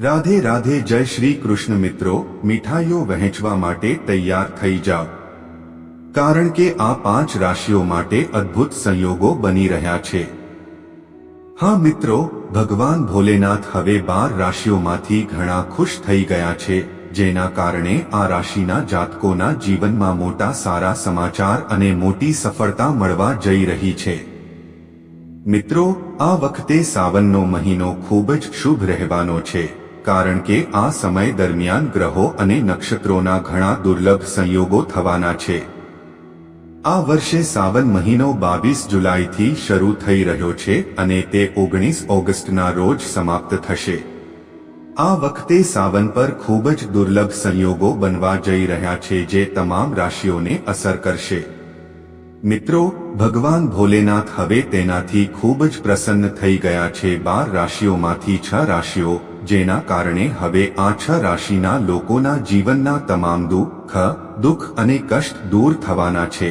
રાધે રાધે જય શ્રી કૃષ્ણ મિત્રો, મીઠાઈઓ વહેંચવા માટે તૈયાર થઈ જાઓ. કારણ કે આ પાંચ રાશિઓ માટે અદ્ભુત સંયોગો બની રહ્યા છે. હા મિત્રો, ભગવાન ભોલેનાથ હવે બાર રાશિઓમાંથી ઘણા ખુશ થઈ ગયા છે, જેના કારણે આ રાશિના જાતકોના જીવનમાં મોટા સારા સમાચાર અને મોટી સફળતા મળવા જઈ રહી છે. મિત્રો, આ વખતે સાવનનો મહિનો ખૂબ જ શુભ રહેવાનો છે. કારણ કે આ સમય દરમિયાન ગ્રહો અને નક્ષત્રોના ઘણા દુર્લભ સંયોગો થવાના છે. આ વર્ષે સાવન મહિનો બાવીસ જુલાઈથી શરૂ થઈ રહ્યો છે અને તે ઓગણીસ ઓગસ્ટના રોજ સમાપ્ત થશે. આ વખતે સાવન પર ખૂબ જ દુર્લભ સંયોગો બનવા જઈ રહ્યા છે જે તમામ રાશિઓને અસર કરશે. મિત્રો, ભગવાન ભોલેનાથ હવે તેનાથી ખૂબ જ પ્રસન્ન થઈ ગયા છે બાર રાશિઓમાંથી છ રાશિઓ જેના કારણે હવે આ છ રાશિના લોકોના જીવનના તમામ દુઃખ દુઃખ અને કષ્ટ દૂર થવાના છે.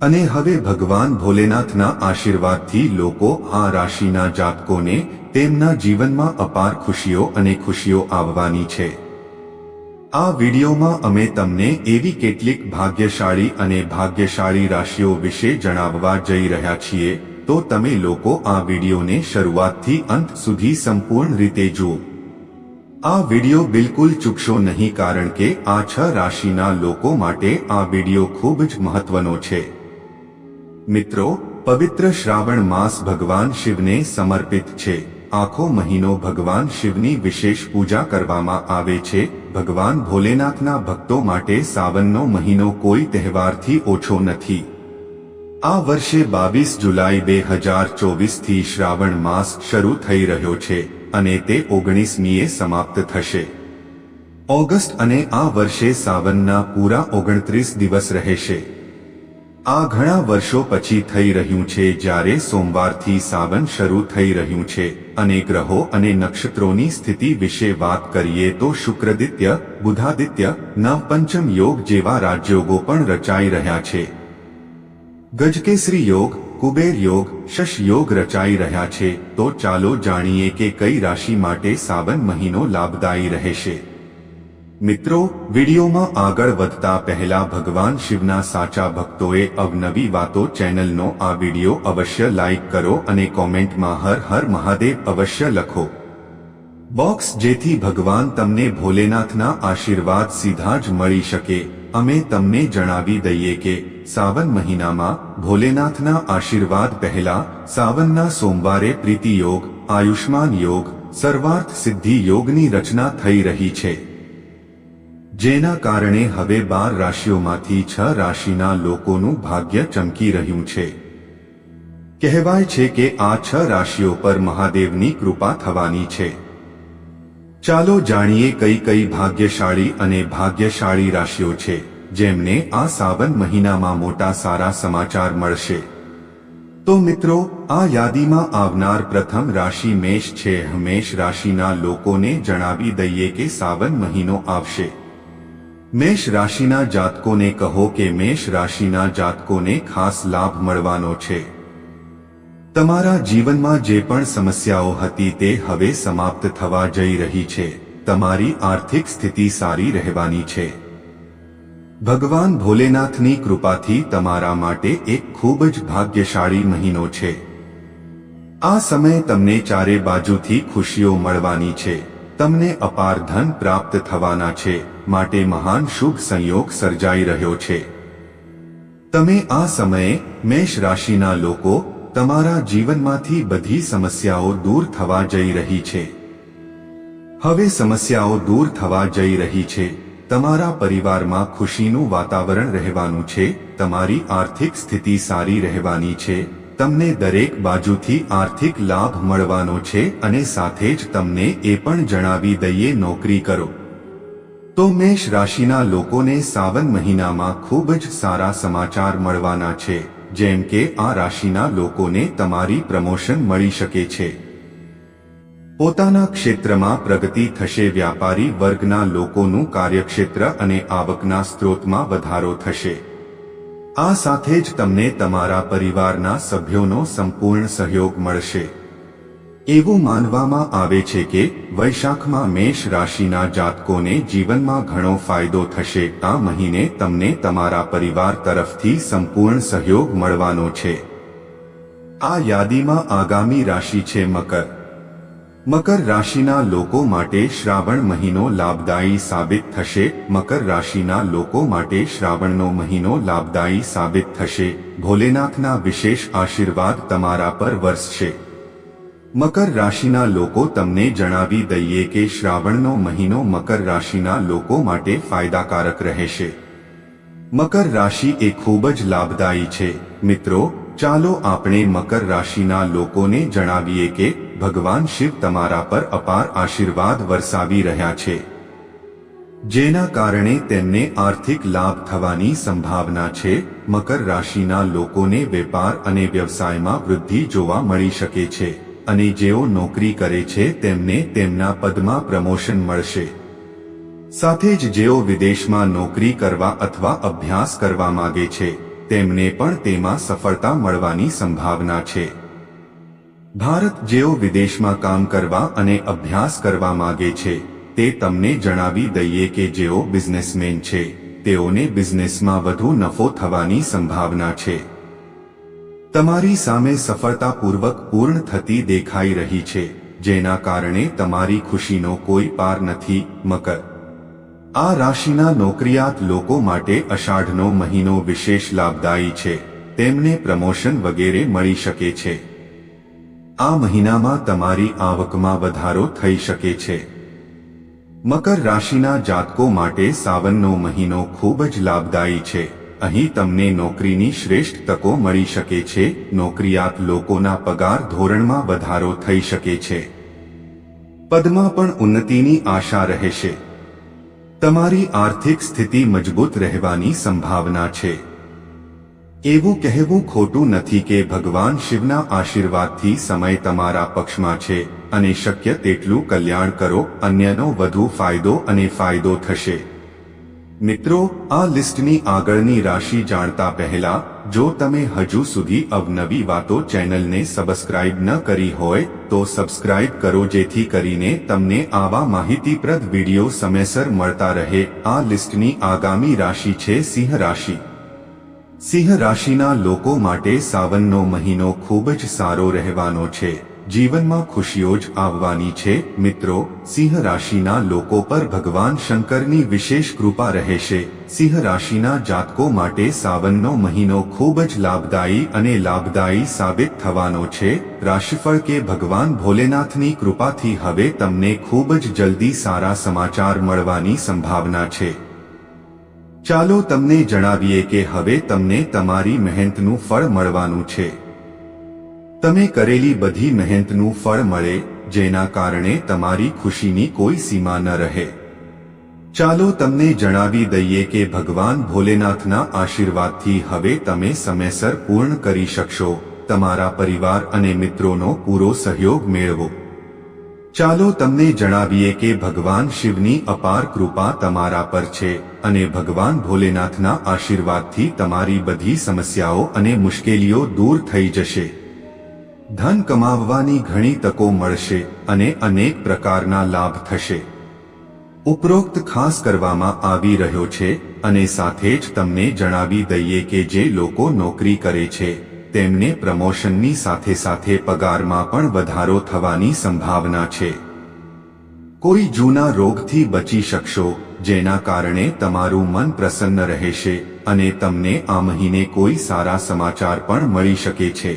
અને હવે ભગવાન ભોલેનાથના આશીર્વાદથી લોકો આ રાશિના જાતકોને તેમના જીવનમાં અપાર ખુશીઓ અને ખુશીઓ આવવાની છે. આ વિડીયોમાં અમે તમને એવી કેટલીક ભાગ્યશાળી અને ભાગ્યશાળી રાશિઓ વિશે જણાવવા જઈ રહ્યા છીએ તો તમે લોકો આ વિડીયોને શરૂઆતથી અંત સુધી સંપૂર્ણ રીતે જુઓ. આ વીડિયો બિલકુલ ચૂકશો નહીં કારણ કે આ છ રાશિના લોકો માટે આ વીડિયો ખૂબ જ મહત્વનો છે. મિત્રો, પવિત્ર શ્રાવણ માસ ભગવાન શિવને સમર્પિત છે. આખો મહિનો ભગવાન શિવની વિશેષ પૂજા કરવામાં આવે છે. ભગવાન ભોલેનાથના ભક્તો માટે સાવનનો મહિનો કોઈ તહેવારથી ઓછો નથી. આ વર્ષે બાવીસ જુલાઈ બે હજાર ચોવીસથી શ્રાવણ માસ શરૂ થઈ રહ્યો છે અને તે ઓગણીસમીએ સમાપ્ત થશે. ઓગસ્ટ અને આ વર્ષે સાવનના પૂરા ઓગણત્રીસ દિવસ રહેશે. આ ઘણા વર્ષો પછી થઈ રહ્યું છે જ્યારે સોમવારથી સાવન શરૂ થઈ રહ્યું છે અને ગ્રહો અને નક્ષત્રોની સ્થિતિ વિશે વાત કરીએ તો શુક્રદિત્ય, બુધાદિત્ય, નવપંચમ યોગ જેવા રાજયોગો પણ રચાઈ રહ્યા છે. ગજકેસરી યોગ, કુબેર યોગ, શશ યોગ રચાઈ રહ્યા છે. તો ચાલો જાણીએ કે કઈ રાશિ માટે સાવન મહિનો લાભદાયી રહેશે. મિત્રો, વિડીયોમાં આગળ વધતા પહેલા ભગવાન શિવના સાચા ભક્તોએ અવનવી વાતો ચેનલનો આ વીડિયો અવશ્ય લાઈક કરો અને કોમેન્ટમાં હર હર મહાદેવ અવશ્ય લખો. બોક્સ જેથી ભગવાન તમને ભોલેનાથના આશીર્વાદ સીધા જ મળી શકે. અમે તમને જણાવી દઈએ કે સાવન મહિનામાં ભોલેનાથના આશીર્વાદ પહેલા સાવનના સોમવારે પ્રીતિ યોગ, આયુષ્માન યોગ, સર્વાર્થ સિદ્ધિ યોગની રચના થઈ રહી છે. જેના કારણે હવે બાર રાશિઓમાંથી છ રાશિના લોકોનું ભાગ્ય ચમકી રહ્યું છે. કહેવાય છે કે આ છ રાશિઓ પર મહાદેવની કૃપા થવાની છે. ચાલો જાણીએ કઈ કઈ ભાગ્યશાળી અને ભાગ્યશાળી રાશિઓ છે. જેમને આ સાવન મહિનામાં મોટા સારા સમાચાર મળશે. તો મિત્રો, આ યાદીમાં આવનાર પ્રથમ રાશિ મેષ છે. મેષ રાશિના લોકોને જણાવી દઈએ કે સાવન મહિનો આવશે. મેષ રાશિના જાતકોને કહો કે મેષ રાશિના જાતકોને ખાસ લાભ મળવાનો છે. તમારા જીવનમાં જે પણ સમસ્યાઓ હતી તે હવે સમાપ્ત થવા જઈ રહી છે. તમારી આર્થિક સ્થિતિ સારી રહેવાની છે. ભગવાન ભોલેનાથની કૃપાથી તમારા માટે એક ખૂબ જ ભાગ્યશાળી મહિનો છે. આ સમય તમને ચારે બાજુથી ખુશીઓ મળવાની છે. તમને અપાર ધન પ્રાપ્ત થવાના છે. માટે મહાન શુભ સંયોગ સર્જાઈ રહ્યો છે. તમે આ સમયે મેષ રાશિના લોકો તમારા જીવનમાંથી બધી સમસ્યાઓ દૂર થવા જઈ રહી છે. હવે સમસ્યાઓ દૂર થવા જઈ રહી છે. તમારા પરિવારમાં ખુશીનું વાતાવરણ રહેવાનું છે, તમારી આર્થિક સ્થિતિ સારી રહેવાની છે, તમને દરેક બાજુથી આર્થિક લાભ મળવાનો છે અને સાથે જ તમને એ પણ જણાવી દઈએ નોકરી કરો. તો મેષ રાશિના લોકોને સાવન મહિનામાં ખૂબ જ સારા સમાચાર મળવાના છે, જેમ કે આ રાશિના લોકોને તમારી પ્રમોશન મળી શકે છે. પોતાના ક્ષેત્રમાં પ્રગતિ થશે, વ્યાપારી વર્ગના લોકોનું કાર્યક્ષેત્ર અને આવકના સ્ત્રોતમાં વધારો થશે. આ સાથે જ તમને તમારા પરિવારના સભ્યોનો સંપૂર્ણ સહયોગ મળશે. એવું માનવામાં આવે છે કે, વૈશાખમાં મેષ રાશિના જાતકોને જીવનમાં ઘણો ફાયદો થશે આ મહિને તમને તમારા પરિવાર તરફથી સંપૂર્ણ સહયોગ મળવાનો છે. આ યાદીમાં આગામી રાશિ છે મકર. મકર રાશિના લોકો માટે શ્રાવણ મહિનો લાભદાયી સાબિત થશે. મકર રાશિના લોકો માટે શ્રાવણનો મહિનો લાભદાયી સાબિત થશે. ભોલેનાથના વિશેષ આશીર્વાદ તમારા પર વરસશે. મકર રાશિના લોકો તમને જણાવી દઈએ કે શ્રાવણનો મહિનો મકર રાશિના લોકો માટે ફાયદાકારક રહેશે. મકર રાશિ એ ખૂબ જ લાભદાયી છે. મિત્રો, ચાલો આપણે મકર રાશિના લોકોને જણાવીએ કે ભગવાન શિવ તમારા પર અપાર આશીર્વાદ વરસાવી રહ્યા છે. જેના કારણે તેમને આર્થિક લાભ થવાની સંભાવના છે, મકર રાશિના લોકોને વેપાર અને વ્યવસાયમાં વૃદ્ધિ જોવા મળી શકે છે, અને જેઓ નોકરી કરે છે તેમને તેમના પદમાં પ્રમોશન મળશે. સાથે જ જેઓ વિદેશમાં નોકરી કરવા અથવા અભ્યાસ કરવા માગે છે, તેમને પણ તેમાં સફળતા મળવાની સંભાવના છે. ભારત જેઓ વિદેશમાં કામ કરવા અને અભ્યાસ કરવા માગે છે, તે તમને જણાવી દઈએ કે જેઓ બિઝનેસમેન છે, તેઓને બિઝનેસમાં વધુ નફો થવાની સંભાવના છે. તમારી સામે સફળતાપૂર્વક પૂર્ણ થતી દેખાઈ રહી છે, જેના કારણે તમારી ખુશીનો કોઈ પાર નથી, મકર. આ રાશિના નોકરિયાત લોકો માટે અષાઢનો મહિનો વિશેષ લાભદાયી છે, તેમને પ્રમોશન વગેરે મળી શકે છે. આ મહિનામાં તમારી આવકમાં વધારો થઈ શકે છે. મકર રાશિના જાતકો માટે સાવનનો મહિનો ખૂબ જ લાભદાયી છે. અહીં તમને નોકરીની શ્રેષ્ઠ તકો મળી શકે છે. નોકરિયાત લોકોના પગાર ધોરણમાં વધારો થઈ શકે છે. પદમાં પણ ઉન્નતિની આશા રહેશે. તમારી આર્થિક સ્થિતિ મજબૂત રહેવાની સંભાવના છે. એવું કહેવું ખોટું નથી કે ભગવાન શિવના આશીર્વાદથી સમય તમારા પક્ષમાં છે અને શક્ય તેટલું કલ્યાણ કરો, અન્યનો વધુ ફાયદો અને ફાયદો થશે. મિત્રો, આ લિસ્ટની આગળની રાશિ જાણતા પહેલા, જો તમે હજુ સુધી અવનવી વાતો ચેનલને સબસ્ક્રાઇબ ન કરી હોય, તો સબસ્ક્રાઇબ કરો જેથી કરીને તમને આવા માહિતીપ્રદ વીડિયો સમયસર મળતા રહે. આ લિસ્ટની આગામી રાશિ છે સિંહ રાશિ. સિંહ રાશિના લોકો માટે સાવનનો મહિનો ખૂબ જ સારો રહેવાનો છે. જીવનમાં ખુશીઓ જ આવવાની છે. મિત્રો, સિંહ રાશિના લોકો પર ભગવાન શંકરની વિશેષ કૃપા રહેશે. સિંહ રાશિના જાતકો માટે સાવનનો મહિનો ખૂબ જ લાભદાયી અને લાભદાયી સાબિત થવાનો છે. રાશિફળ કે ભગવાન ભોલેનાથની કૃપાથી હવે તમને ખૂબ જ જલ્દી સારા સમાચાર મળવાની સંભાવના છે. ચાલો તમને જણાવીએ કે હવે તમને તમારી મહેનતનું ફળ મળવાનું છે. તમે કરેલી બધી મહેનતનું ફળ મળે, જેના કારણે તમારી ખુશીની કોઈ સીમા ન રહે. ચાલો તમને જણાવી દઈએ કે ભગવાન ભોલેનાથના આશીર્વાદથી હવે તમે સમયસર પૂર્ણ કરી શકશો, તમારા પરિવાર અને મિત્રોનો પૂરો સહયોગ મેળવો. ચાલો તમને જણાવીએ કે ભગવાન શિવની અપાર કૃપા તમારા પર છે અને ભગવાન ભોલેનાથના આશીર્વાદથી તમારી બધી સમસ્યાઓ અને મુશ્કેલીઓ દૂર થઈ જશે. ધન કમાવવાની ઘણી તકો મળશે અને અનેક પ્રકારના લાભ થશે. ઉપરોક્ત ખાસ કરવામાં આવી રહ્યો છે અને સાથે જ તમને જણાવી દઈએ કે જે લોકો નોકરી કરે છે તેમને પ્રમોશનની સાથે સાથે પગારમાં પણ વધારો થવાની સંભાવના છે. કોઈ જૂના રોગથી બચી શકશો, જેના કારણે તમારું મન પ્રસન્ન રહેશે અને તમને આ મહિને કોઈ સારા સમાચાર પણ મળી શકે છે.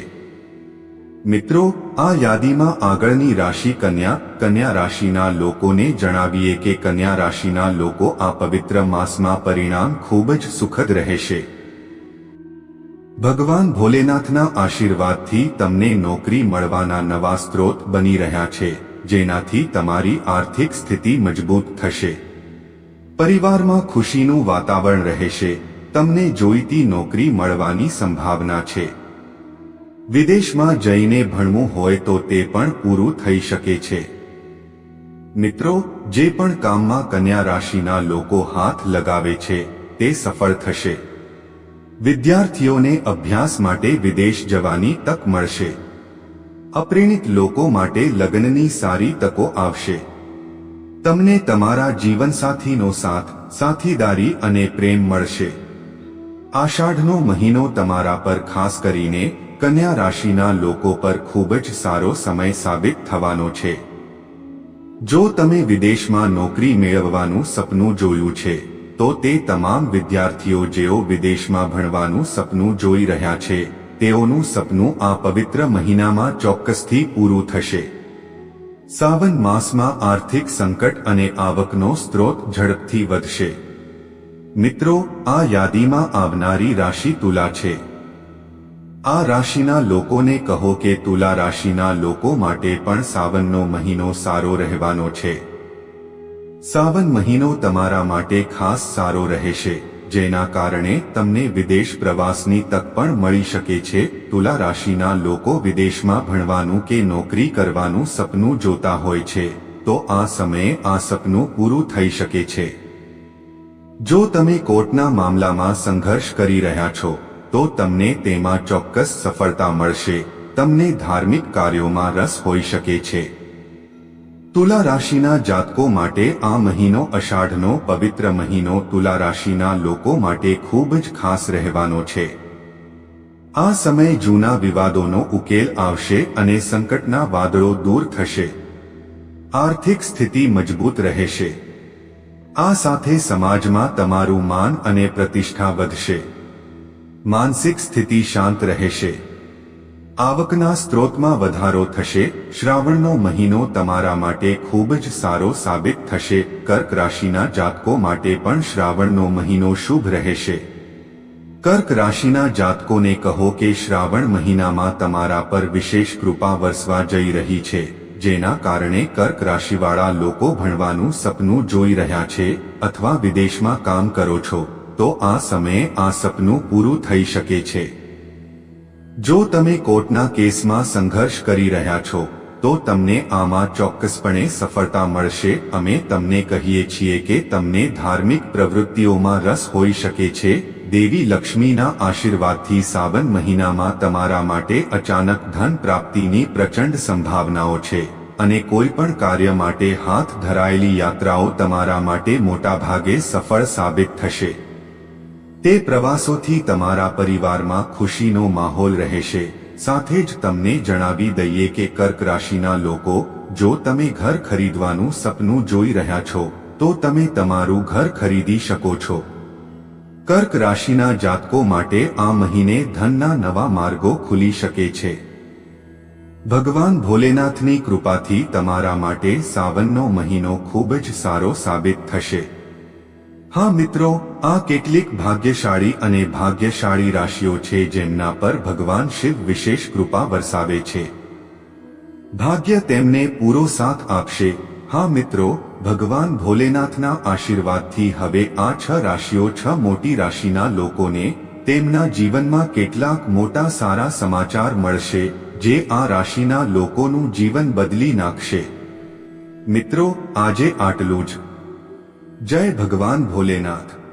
મિત્રો, આ યાદીમાં આગળની રાશિ કન્યા કન્યા રાશિના લોકોને જણાવીએ કે કન્યા રાશિના લોકો આ પવિત્ર માસમાં પરિણામ ખૂબ જ સુખદ રહેશે. ભગવાન ભોલેનાથના આશીર્વાદથી તમને નોકરી મળવાના નવા સ્ત્રોત બની રહ્યા છે, જેનાથી તમારી આર્થિક સ્થિતિ મજબૂત થશે. પરિવારમાં ખુશીનું વાતાવરણ રહેશે, તમને જોઈતી નોકરી મળવાની સંભાવના છે. વિદેશમાં જઈને ભણવું હોય તો તે પણ પૂરું થઈ શકે છે. મિત્રો, જે પણ કામમાં કન્યા રાશિના લોકો હાથ લગાવે છે, તે સફળ થશે. વિદ્યાર્થીઓને અભ્યાસ માટે વિદેશ જવાની તક મળશે. અપ્રેણિત લોકો માટે લગ્નની સારી તકો આવશે. તમને તમારા જીવનસાથીનો સાથ, સાથીદારી અને પ્રેમ મળશે. આષાઢનો મહિનો તમારા પર ખાસ કરીને કન્યા રાશિના લોકો પર ખૂબ જ સારો સમય સાબિત થવાનો છે. જો તમે વિદેશમાં નોકરી મેળવવાનું સપનું જોયું છે તો તે તમામ વિદ્યાર્થીઓ જેઓ વિદેશમાં ભણવાનું સપનું જોઈ રહ્યા છે, તેઓનું સપનું આ પવિત્ર મહિનામાં ચોક્કસથી પૂરું થશે. સાવન માસમાં આર્થિક સંકટ અને આવકનો સ્ત્રોત ઝડપથી વધશે. મિત્રો, આ યાદીમાં આવનારી રાશિ તુલા છે. આ રાશિના લોકોને કહો કે તુલા રાશિના લોકો માટે પણ સાવનનો મહિનો સારો રહેવાનો છે. સાવન મહિનો તમારા માટે ખાસ સારો રહેશે, જેના કારણે તમને વિદેશ પ્રવાસની તક પણ મળી શકે છે, તુલા રાશિના લોકો વિદેશમાં ભણવાનું કે નોકરી કરવાનું સપનું જોતા હોય છે, તો આ સમયે આ સપનું પૂરું થઈ શકે છે. જો તમે કોર્ટના મામલામાં સંઘર્ષ કરી રહ્યા છો, તો તમને તેમાં ચોક્કસ સફળતા મળશે, તમને ધાર્મિક કાર્યોમાં રસ હોઈ શકે છે. તુલા રાશિના જાતકો માટે આ મહિનો અષાઢનો, પવિત્ર મહિનો તુલા રાશિના લોકો માટે ખૂબ જ ખાસ રહેવાનો છે. આ સમય જૂના વિવાદોનો ઉકેલ આવશે અને સંકટના વાદળો દૂર થશે. આર્થિક સ્થિતિ મજબૂત રહેશે. આ સાથે સમાજમાં તમારું માન અને પ્રતિષ્ઠા વધશે. માનસિક સ્થિતિ શાંત રહેશે. આવકના સ્ત્રોતમાં વધારો થશે, શ્રાવણનો મહિનો તમારા માટે ખૂબ જ સારો સાબિત થશે, કર્ક રાશિના જાતકો માટે પણ શ્રાવણનો મહિનો શુભ રહેશે. કર્ક રાશિના જાતકોને કહો કે શ્રાવણ મહિનામાં તમારા પર વિશેષ કૃપા વરસવા જઈ રહી છે, જેના કારણે કર્ક રાશિવાળા લોકો ભણવાનું સપનું જોઈ રહ્યા છે, અથવા વિદેશમાં કામ કરો છો, તો આ સમયે આ સપનું પૂરું થઈ શકે છે. જો તમે કોર્ટના કેસમાં સંઘર્ષ કરી રહ્યા છો, તો તમને આમાં ચોક્કસપણે સફળતા મળશે. અમે તમને કહીએ છીએ કે તમને ધાર્મિક પ્રવૃત્તિઓમાં રસ હોઈ શકે છે. દેવી લક્ષ્મીના આશીર્વાદથી સાવન મહિનામાં તમારા માટે અચાનક ધન પ્રાપ્તિની પ્રચંડ સંભાવનાઓ છે અને કોઈ પણ કાર્ય માટે હાથ ધરાયેલી યાત્રાઓ તમારા માટે મોટાભાગે સફળ સાબિત થશે. તે પ્રવાસોથી તમારા પરિવારમાં ખુશીનો માહોલ રહેશે. સાથે જ તમને જણાવી દઈએ કે કર્ક રાશિના લોકો, જો તમે ઘર ખરીદવાનું સપનું જોઈ રહ્યા છો, તો તમે તમારું ઘર ખરીદી શકો છો. કર્ક રાશિના જાતકો માટે આ મહિને ધનના નવા માર્ગો ખુલી શકે છે. ભગવાન ભોલેનાથની કૃપાથી તમારા માટે સાવનનો મહિનો ખૂબ જ સારો સાબિત થશે. હા મિત્રો, આ કેટલીક ભાગ્યશાળી અને ભાગ્યશાળી રાશિઓ છે જેમના પર ભગવાન શિવ વિશેષ કૃપા વરસાવે છે. ભાગ્ય તેમને પૂરો સાથ આપશે. હા મિત્રો, ભગવાન ભોલેનાથના આશીર્વાદથી હવે આ છ રાશિઓ છ મોટી રાશિના લોકોને તેમના જીવનમાં કેટલાક મોટા સારા સમાચાર મળશે, જે આ રાશિના લોકોનું જીવન બદલી નાખશે. મિત્રો, આજે આટલું જ. જય ભગવાન ભોલેનાથ.